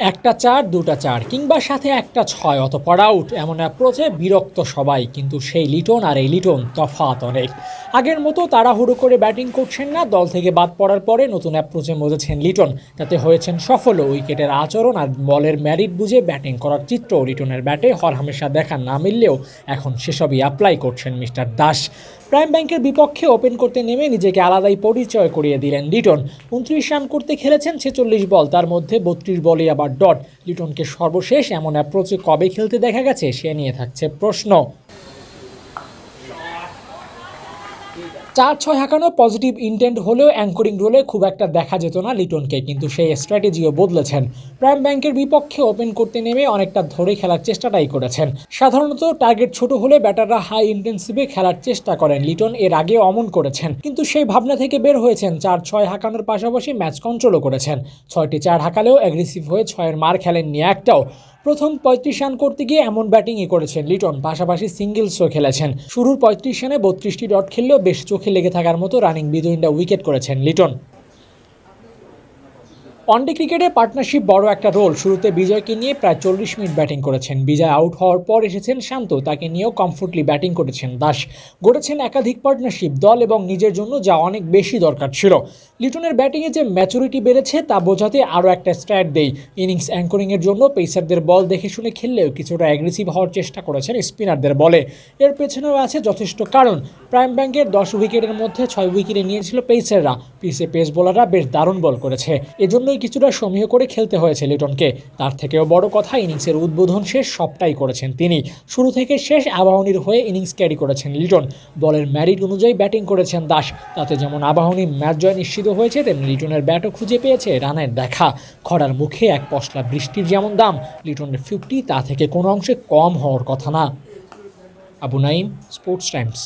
একটা চার, দুটা চার, কিংবা সাথে একটা ছয়, অতপর আউট এমন অ্যাপ্রোচে বিরক্ত সবাই, কিন্তু সেই লিটন আর এই লিটন তফাত অনেক। আগের মতো তাড়াহুড়ো করে ব্যাটিং করছেন না, দল থেকে বাদ পড়ার পরে নতুন অ্যাপ্রোচে মজেছেন লিটন। তাতে হয়েছেন সফলও উইকেটের আচরণ আর বলের ম্যারিট বুঝে ব্যাটিং করার চিত্র লিটনের ব্যাটে হরহামেশা দেখা না মিললেও এখন সেসবই অ্যাপ্লাই করছেন মিস্টার দাস। প্রাইম ব্যাংকের বিপক্ষে ওপেন করতে নেমে নিজেকে আলাদাই পরিচয় করিয়ে দিলেন লিটন। উনত্রিশ রান করতে খেলেছেন ছেচল্লিশ বল, তার মধ্যে বত্রিশ বলে আবার ডট। লিটনকে সর্বশেষ এমন অ্যাপ্রোচে কবে খেলতে দেখা গেছে সে নিয়ে থাকছে প্রশ্ন। চার ছয় হাঁকানো পজিটিভ ইন্টেন্ট হলেও অ্যাঙ্করিং রোলে খুব একটা দেখা যেত না লিটনকে, কিন্তু সেই স্ট্র্যাটেজিও বদলেছেন। প্রাইম ব্যাংকের বিপক্ষে ওপেন করতে নেমে অনেকটা ধরে খেলার চেষ্টাটাই করেছেন। সাধারণত টার্গেট ছোট হলে ব্যাটাররা হাই ইন্টেন্সিভে খেলার চেষ্টা করেন, লিটন এর আগে অমন করেছেন। কিন্তু সেই ভাবনা থেকে বের হয়েছেন, চার ছয় হাঁকানোর পাশাপাশি ম্যাচ কন্ট্রোলও করেছেন। ছয়টি চার হাঁকালেও অ্যাগ্রেসিভ হয়ে ছয়ের মার খেলেননি একটাও। প্রথম পঁয়ত্রিশ রান করতে গিয়ে এমন ব্যাটিংই করেছেন লিটন, পাশাপাশি সিঙ্গেলসও খেলেছেন। শুরুর পঁয়ত্রিশ রানে বত্রিশটি ডট খেললেও বেশ চোখে লেগে থাকার মতো রানিং বিদুইনটা উইকেট করেছেন লিটন। ওয়ানডে ক্রিকেটে পার্টনারশিপ বড় একটা রোল। শুরুতে বিজয়কে নিয়ে প্রায় চল্লিশ মিনিট ব্যাটিং করেছেন। বিজয় আউট হওয়ার পর এসেছেন শান্ত। তাকে নিয়েও কমফোর্টলি ব্যাটিং করেছেন দাস। গড়েছেন একাধিক পার্টনারশিপ, দল এবং নিজের জন্য যা অনেক বেশি দরকার ছিল। লিটনের ব্যাটিংয়ে যে ম্যাচুরিটি বেড়েছে, তা বোঝাতে আরও একটা স্ট্র্যাট দেই। ইনিংস অ্যাঙ্করিংয়ের জন্য পেসারদের বল দেখে শুনে খেললেও কিছুটা অ্যাগ্রেসিভ হওয়ার চেষ্টা করেছেন স্পিনারদের বলে। এর পেছনেও আছে যথেষ্ট কারণ। প্রাইম ব্যাংকের দশ উইকেটের মধ্যে ছয় উইকেটে নিয়েছিল পেসাররা। পিসে পেস বোলাররা বেশ দারুণ বল করেছে। এজন্যই কিছুটা সমীহ করে খেলতে হয়েছে লিটনকে তার থেকেও বড় কথা, ইনিংসের উদ্বোধন শেষ সবটাই করেছেন তিনি। শুরু থেকে শেষ আবাহনীর হয়ে ইনিংস ক্যারি করেছেন লিটন। বলের ম্যারিট অনুযায়ী ব্যাটিং করেছেন দাস। তাতে যেমন আবাহনী ম্যাচ জয় নিশ্চিত হয়েছে, তেমনি লিটনের ব্যাটও খুঁজে পেয়েছে রানের দেখা। খরার মুখে এক পশলা বৃষ্টির যেমন দাম, লিটনের ফিফটি তা থেকে কোনো অংশে কম হওয়ার কথা না। Abu Naim Sports Times.